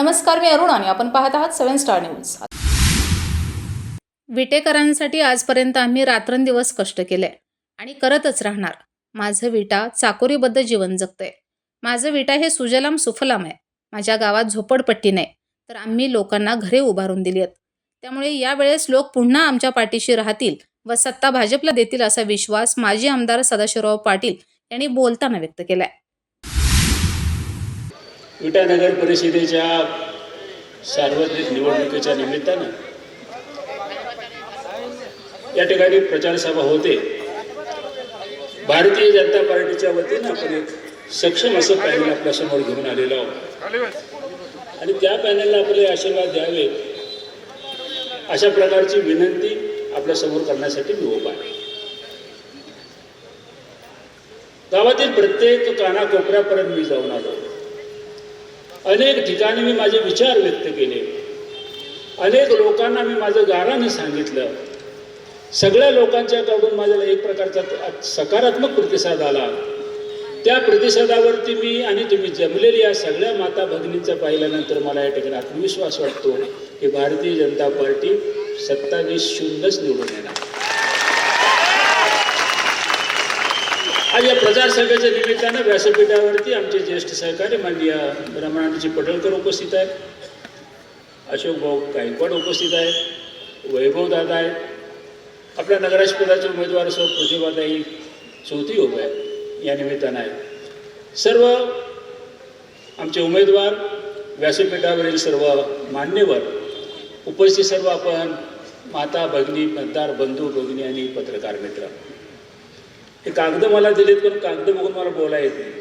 नमस्कार मी अरुण आणि आपण पाहत आहात सेव्हन स्टार न्यूज. विटेकरांसाठी आजपर्यंत आम्ही रात्रंदिवस कष्ट केले आणि करतच राहणार. माझं विटा चाकोरीबद्ध जीवन जगतंय. माझं विटा हे सुजलाम सुफलाम आहे. माझ्या गावात झोपडपट्टी नाही तर आम्ही लोकांना घरे उभारून दिली आहेत. त्यामुळे यावेळेस लोक पुन्हा आमच्या पाठीशी राहतील व सत्ता भाजपला देतील असा विश्वास माजी आमदार सदाशिवराव पाटील यांनी बोलताना व्यक्त केलाय. विटानगर परिषदेच्या सार्वत्रिक निवडणुकीच्या निमित्तानं या ठिकाणी प्रचार सभा होते. भारतीय जनता पार्टीच्या वतीनं आपण एक सक्षम असं पॅनल आपल्यासमोर घेऊन आलेलो आहोत. आणि त्या पॅनलला आपले आशीर्वाद द्यावे अशा प्रकारची विनंती आपल्यासमोर करण्यासाठी मी उभा आहे. गावातील प्रत्येक कानाकोपऱ्यापर्यंत मी जाऊन आलो. अनेक ठिकाणी मी माझे विचार व्यक्त केले. अनेक लोकांना मी माझं गाराने सांगितलं. सगळ्या लोकांच्याकडून माझ्याला एक प्रकारचा सकारात्मक प्रतिसाद आला. त्या प्रतिसादावरती मी आणि तुम्ही जमलेली या सगळ्या माता भगिनींचा पाहिल्यानंतर मला या ठिकाणी आत्मविश्वास वाटतो की भारतीय जनता पार्टी सत्तावीस शून्यच निवडून येणार. आज या प्रचार सभेच्या निमित्तानं व्यासपीठावरती आमचे ज्येष्ठ सहकारी माननीय रमणाजी पटळकर उपस्थित आहेत. अशोक भाऊ गायकवाड उपस्थित आहेत. वैभव दादा आहेत. आपल्या नगराजपदाचे उमेदवार सौ प्रतिभाताई चौथी उभे आहेत. या निमित्तानं आहेत. सर्व आमचे उमेदवार व्यासपीठावरील सर्व मान्यवर उपस्थित सर्व आपण माता भगिनी मतदार बंधू भगिनी आणि पत्रकार मित्र. हे कागद मला दिलेत पण कागद बघून मला बोलाय येत नाही.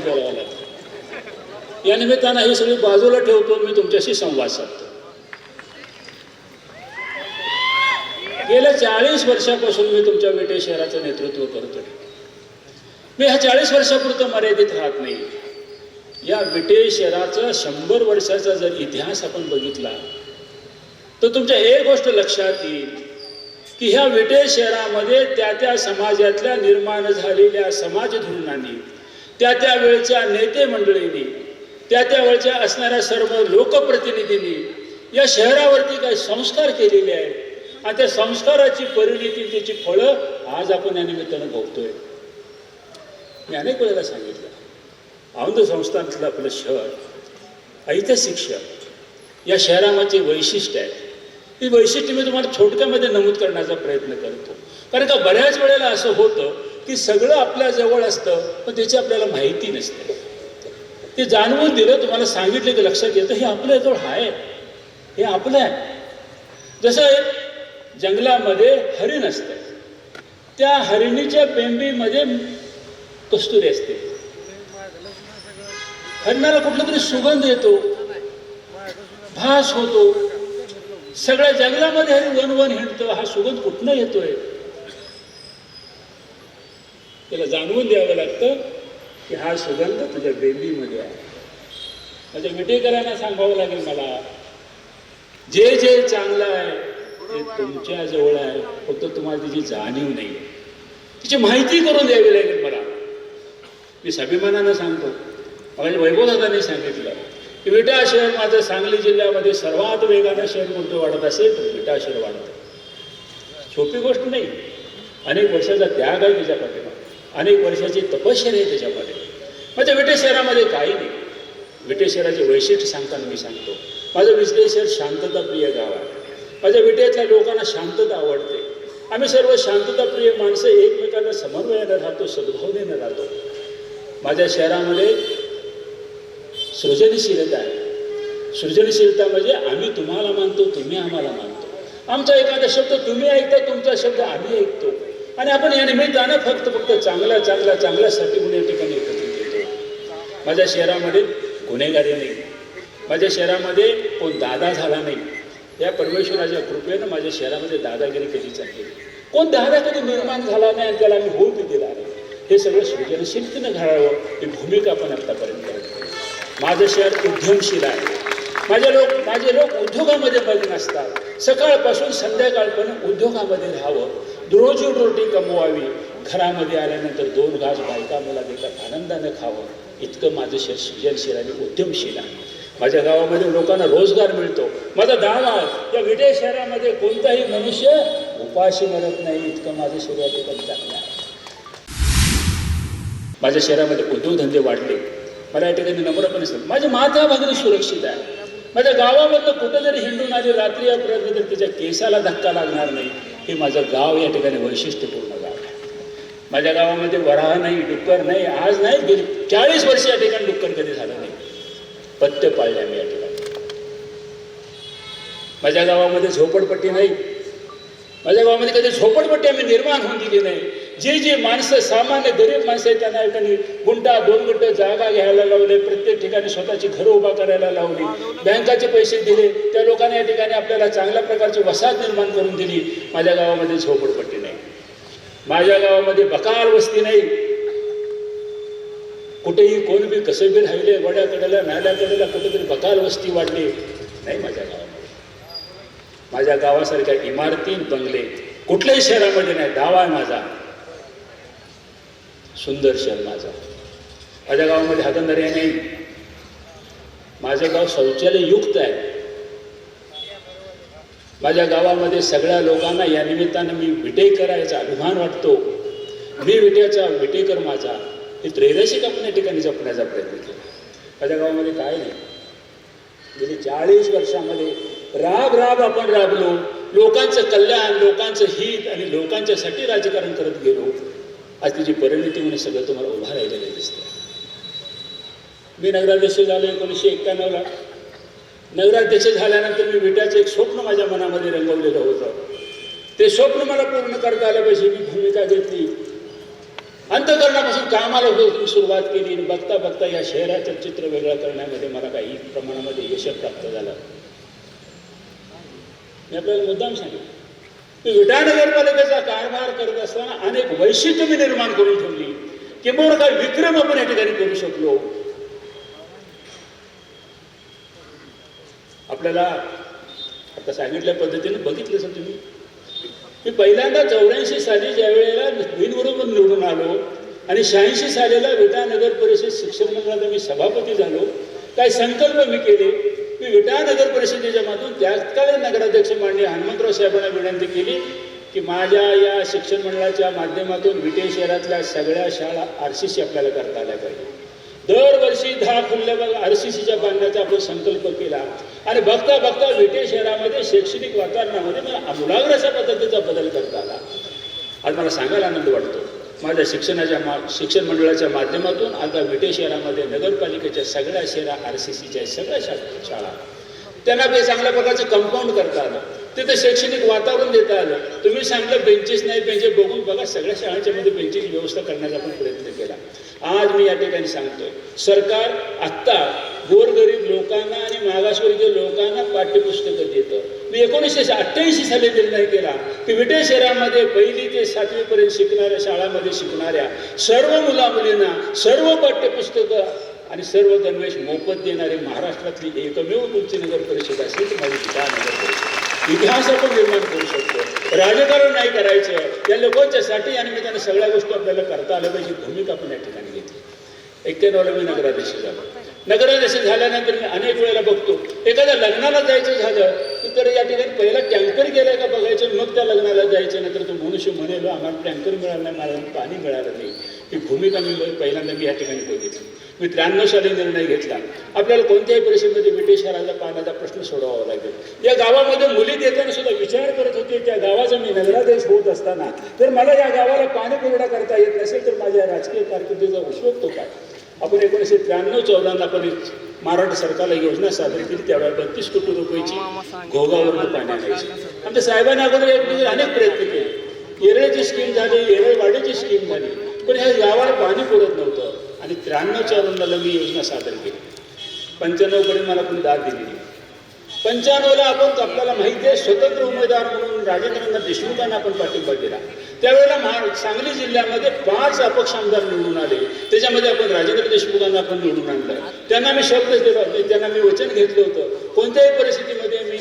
बोलावं लागतं. या निमित्तानं हे सगळे बाजूला ठेवतो मी तुमच्याशी संवाद साधतो. गेल्या चाळीस वर्षापासून मी तुमच्या विटे शहराचं नेतृत्व करतोय. मी ह्या चाळीस वर्षापुरतं मर्यादित राहत नाही. या विटे शहराचा शंभर वर्षाचा जर इतिहास आपण बघितला तर तुमच्या एक गोष्ट लक्षात येईल. की ह्या विटे शहरामध्ये त्या त्या समाजातल्या निर्माण झालेल्या समाजधुरणांनी त्या त्या वेळच्या नेते मंडळींनी त्या त्या वेळच्या असणाऱ्या सर्व लोकप्रतिनिधींनी या शहरावरती काही संस्कार केलेले आहेत. आणि त्या संस्काराची परिणिती त्याची फळं आज आपण या निमित्तानं भोगतोय मी अनेक वेळेला सांगितलं औंध संस्थानातलं आपलं शहर ऐतिहासिक शहर या शहरामध्ये वैशिष्ट्य आहे ही वैशिष्ट्य मी तुम्हाला छोटक्यामध्ये नमूद करण्याचा प्रयत्न करतो. कारण का बऱ्याच वेळेला असं होतं की सगळं आपल्या जवळ असतं पण त्याची आपल्याला माहिती नसते. ते जाणवून दिलं तुम्हाला सांगितलं की लक्षात येतं हे आपल्याजवळ आहे. हे आपलं आहे. जसं एक जंगलामध्ये हरिण असतं. त्या हरिणीच्या पेंबीमध्ये कस्तुरी असते. हरिणाला कुठला तरी सुगंध येतो. भास होतो. सगळ्या जंगलामध्ये वन वन हिंडतो हा सुगंध कुठनं येतोय? त्याला जाणवून द्यावं लागतं की हा सुगंध तुझ्या बेंबीमध्ये आहे. माझ्या विटेकरांना सांगावं लागेल मला जे जे चांगलं आहे ते तुमच्या जवळ आहे फक्त तुम्हाला तिची जाणीव नाही. तिची माहिती करून द्यावी लागेल मला. मी स्वाभिमानानं सांगतो. माझ्या वैभवदादांनी सांगितलं विटा शहर माझं सांगली जिल्ह्यामध्ये सर्वात वेगानं शहर कोणतं वाढत असेल तर विटा शहर वाढतं. सोपी गोष्ट नाही. अनेक वर्षाचा त्याग आहे त्याच्या अनेक वर्षाची तपश्चर्या आहे त्याच्या पाठीमागे. माझ्या विटे शहरामध्ये काही नाही. विटे शहराचे वैशिष्ट्य सांगताना मी सांगतो. माझं विटे शहर शांतताप्रिय गाव आहे. माझ्या विटेतल्या लोकांना शांतता आवडते. आम्ही सर्व शांतताप्रिय माणसं एकमेकांना समन्वयानं राहतो सद्भावनेनं राहतो. माझ्या शहरामध्ये सृजनशीलता आहे. सृजनशीलता म्हणजे आम्ही तुम्हाला मानतो तुम्ही आम्हाला मानतो. आमचा एखादा शब्द तुम्ही ऐकता तुमचा शब्द आम्ही ऐकतो. आणि आपण या निमित्तानं फक्त फक्त चांगला चांगला चांगल्यासाठी म्हणून या ठिकाणी एकत्रित येतो माझ्या शहरामध्ये गुन्हेगारी नाही. माझ्या शहरामध्ये कोण दादा झाला नाही. या परमेश्वराच्या कृपेनं माझ्या शहरामध्ये दादागिरी कधी चालली? कोण दादा कधी निर्माण झाला नाही आणि त्याला आम्ही होऊ दिला नाही? हे सगळं सृजनशीलतेनं घडावं ही भूमिका आपण आत्तापर्यंत माझं शहर उद्यमशील आहे. माझे लोक माझे लोक उद्योगामध्ये मग्न असतात सकाळपासून संध्याकाळपर्यंत उद्योगामध्ये राहावं. रोजी रोटी कमवावी. घरामध्ये आल्यानंतर दोन घास बायका मला देतात. आनंदानं खावं. इतकं माझं शहर सृजनशील आणि उद्यमशील आहे. माझ्या गावामध्ये लोकांना रोजगार मिळतो. माझा दावा या विटे शहरामध्ये कोणताही मनुष्य उपाशी मरत नाही. इतकं माझं शरीर या चांगलं आहे. माझ्या शहरामध्ये उद्योगधंदे वाढले. मला या ठिकाणी नम्रपणे सांग माझ्या माता भगिनी सुरक्षित आहे. माझ्या गावामधलं कुठं जरी हिंडून आली रात्री अपरात्री तर तिच्या केसाला धक्का लागणार नाही. हे माझं गाव या ठिकाणी वैशिष्ट्यपूर्ण गाव आहे. माझ्या गावामध्ये वराह नाही डुक्कर नाही आज नाही गेली चाळीस वर्ष या ठिकाणी डुक्कर कधी झालं नाही. पत्ते पाळले आम्ही या ठिकाणी. माझ्या गावामध्ये झोपडपट्टी नाही. माझ्या गावामध्ये कधी झोपडपट्टी आम्ही निर्माण होऊन दिली नाही. जे जे माणसं सामान्य गरीब माणसं आहेत त्यांना ठिकाणी गुंटा दोन गुंट जागा घ्यायला लावले प्रत्येक ठिकाणी स्वतःची घरं उभा करायला लावली बँकाचे पैसे दिले त्या लोकांनी या ठिकाणी आपल्याला चांगल्या प्रकारची वसाहत निर्माण करून दिली. माझ्या गावामध्ये झोपडपट्टी नाही. माझ्या गावामध्ये बकार वस्ती नाही. कुठेही कोण बी कसे बी राहिले वड्याकडेला नाल्याकडेला कुठेतरी बकार वस्ती वाढली. नाही माझ्या गावामध्ये. माझ्या गावासारख्या इमारती बंगले कुठल्याही शहरामध्ये नाही. दावा आहे माझा. सुंदर शहर माझं. माझ्या गावामध्ये हातंदर्या नाही. माझं गाव शौचालय युक्त आहे. माझ्या गावामध्ये सगळ्या लोकांना या निमित्तानं मी विटेकर याचा अभिमान वाटतो. मी विट्याचा विटेकर माझा. हे त्रैरसिक आपण या ठिकाणी जपण्याचा प्रयत्न केला. माझ्या गावामध्ये काय नाही. गेली चाळीस वर्षामध्ये राब राब आपण राबलो. लोकांचं कल्याण लोकांचं हित आणि लोकांच्यासाठी राजकारण करत गेलो. आज तिची परिणती म्हणून सगळं तुम्हाला उभा राहिलेलं दिसतं मी नगराध्यक्ष झालो एकोणीसशे एक्क्याण्णवला नगराध्यक्ष झाल्यानंतर मी विटाचं एक स्वप्न माझ्या मनामध्ये रंगवलेलं होतं. ते स्वप्न मला पूर्ण करता आलं पाहिजे मी भूमिका घेतली. अंतकरणापासून कामाला होत सुरुवात केली आणि बघता बघता या शहराचं चित्र वेगळं करण्यामध्ये मला काही प्रमाणामध्ये यश प्राप्त झालं. मी आपल्याला मुद्दाम सांगितलं. मी विटा नगरपालिकेचा कारभार करत असताना अनेक वैशिष्ट्य मी निर्माण करून ठेवली किंबहुना काय विक्रम आपण या ठिकाणी करू शकलो. आपल्याला आता सांगितल्या पद्धतीने बघितलं सर तुम्ही. मी पहिल्यांदा चौऱ्याऐंशी साली ज्या वेळेला बिनबरोबर निवडून आलो आणि शहाऐंशी सालीला विटा नगर परिषद शिक्षण मंडळाचा मी सभापती झालो काही संकल्प मी केले. मी विटा नगर परिषदेच्या माध्यमातून त्याकालीन नगराध्यक्ष माननीय हनुमंतराव साहेबांना विनंती केली की माझ्या या शिक्षण मंडळाच्या माध्यमातून विटे शहरातल्या सगळ्या शाळा आर सी सी आपल्याला करता आल्या पाहिजे. दरवर्षी दहा खुल्ल्या आर सी सीच्या बांधण्याचा आपण संकल्प केला. आणि बघता बघता विटे शहरामध्ये शैक्षणिक वातावरणामध्ये मला अमूलाग्र अशा पद्धतीचा बदल करता आला. आज मला सांगायला आनंद वाटतो. माझ्या शिक्षणाच्या मा शिक्षण मंडळाच्या माध्यमातून आता विटे शहरामध्ये नगरपालिकेच्या सगळ्या शहरा आर सी सीच्या सगळ्या शा शाळा. त्यांना काही चांगल्या प्रकारचं कंपाऊंड करता आलं. तिथं शैक्षणिक वातावरण देता आलं. तुम्ही सांगितलं बेंचेस नाही बेंचेस बघून बघा सगळ्या शाळांच्या मध्ये बेंचेस व्यवस्था करण्याचा आपण प्रयत्न केला. आज मी या ठिकाणी सांगतोय सरकार आत्ता गोरगरीब लोकांना आणि मागासवर्गीय लोकांना पाठ्यपुस्तकं देतं. मी एकोणीसशे अठ्ठ्याऐंशी साली निर्णय केला. की विटे शहरामध्ये पहिली ते सातवीपर्यंत शिकणाऱ्या शाळामध्ये शिकणाऱ्या सर्व मुला मुलींना सर्व पाठ्यपुस्तकं आणि सर्व गणवेश मोफत देणारी महाराष्ट्रातली एकमेव तुमची नगर परिषद असेल ती माझी ठिकाण नगर परिषद. इतिहास आपण निर्माण करू शकतो. राजकारण नाही करायचं. या लोकांच्यासाठी आणि मी त्यांना सगळ्या गोष्टी आपल्याला करता आल्या पाहिजे भूमिका आपण या ठिकाणी घेतली. एक्क्याण्णवला मी नगराध्यक्ष झालो. नगराध्यक्ष झाल्यानंतर मी अनेक वेळेला बघतो. एखाद्या लग्नाला जायचं झालं तर या ठिकाणी पहिला टँकर गेलाय का बघायचं मग त्या लग्नाला जायचं नंतर तो मनुष्य म्हणेल आम्हाला टँकर मिळालं नाही मला पाणी मिळालं नाही. ही भूमिका मी पहिल्यांदा मी या ठिकाणी बघितली. मी त्र्याण्णव साली निर्णय घेतला. आपल्याला कोणत्याही परिस्थितीमध्ये ब्रिटिश शहराचा पाण्याचा प्रश्न सोडवावा लागेल. या गावामध्ये मुली देताना सुद्धा विचार करत होते त्या गावाचा मी नगरादेश होत असताना तर मला या गावाला पाणी पुरवठा करता येत नसेल तर माझ्या राजकीय कारकिर्दीचा उपयोग तो काय आपण एकोणीसशे त्र्याण्णव चौदाला आपण महाराष्ट्र सरकारला योजना सादर केली. त्यावेळेला बत्तीस कोटी रुपयाची घोगावरून पाणी आणायची. आमच्या साहेबांनी अगोदर एक म्हणजे अनेक प्रयत्न केले. येरळची स्कीम झाली येरळवाडीची स्कीम झाली. पण ह्या गावाला पाणी पुरत नव्हतं. आणि त्र्याण्णव चौदाला मी योजना सादर केली. पंच्याण्णवपर्यंत मला कोणी दाद दिली पंच्याण्णवला आपण आपल्याला माहिती आहे स्वतंत्र उमेदवार म्हणून राजेंद्रनाथ देशमुखांना आपण पाठिंबा दिला. त्यावेळेला महा सांगली जिल्ह्यामध्ये पाच अपक्ष आमदार निवडून आले. त्याच्यामध्ये आपण राजेंद्र देशमुखांना आपण निवडून आणलं. त्यांना मी शब्द दिला त्यांना मी वचन घेतलं होतं. कोणत्याही परिस्थितीमध्ये मी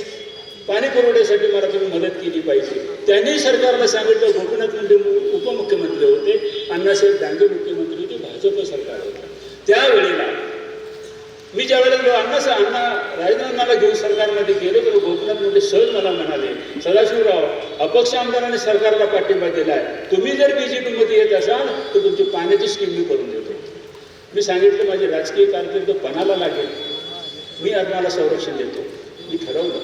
पाणी पुरवठ्यासाठी मला तुम्ही मदत केली पाहिजे. त्यांनी सरकारला सांगितलं गोपीनाथ मुंडे उपमुख्यमंत्री होते अण्णासाहेब डांगे मुख्यमंत्री होते भाजप सरकार होतं. त्यावेळेला मी ज्या वेळेला अण्णा सा- अण्णा राजेंद्रनाला घेऊन सरकारमध्ये गेलो तर गोपीनाथमध्ये सहज मला म्हणाले सदाशिवराव अपक्ष आमदाराने सरकारला पाठिंबा दिला आहे तुम्ही जर बीजेपीमध्ये येत असाल तर तुमची पाण्याची स्कीम मी करून देतो. मी सांगितलं माझी राजकीय कारकीर्द पणाला लागेल. मी अण्णाला संरक्षण देतो. मी ठरवलं.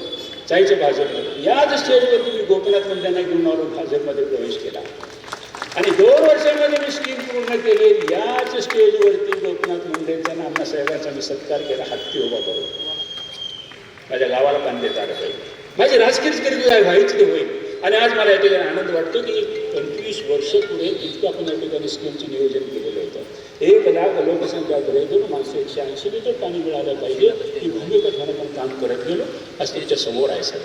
जायचं भाजपमध्ये. याच स्टेजवरती मी गोपीनाथ मुंडेंना घेऊन आलो भाजपमध्ये प्रवेश केला. आणि दोन वर्षामध्ये मी स्कीम पूर्ण केली. याच स्टेजवरती गोपीनाथ मुंडेंचा आणि अण्णासाहेबांचा मी सत्कार केला. हत्ती उभा करून. माझ्या गावाला पाणी देता आलं पाहिजे. माझी राजकीय कारकीर्द आहे व्हायची ते होईल. आणि आज मला या ठिकाणी आनंद वाटतो की पंचवीस वर्ष पुढे इतकं आपण या ठिकाणी स्कीमचं नियोजन केलेलं होतं. एक लाख लोकसंख्या घरेतून माणसं एकशे ऐंशी लिटर पाणी मिळालं पाहिजे. ही भूमिका घेऊन आपण काम करत गेलो. असं तुमच्यासमोर आहे sir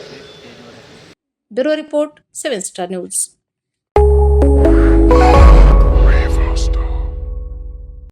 bureau report seven star news.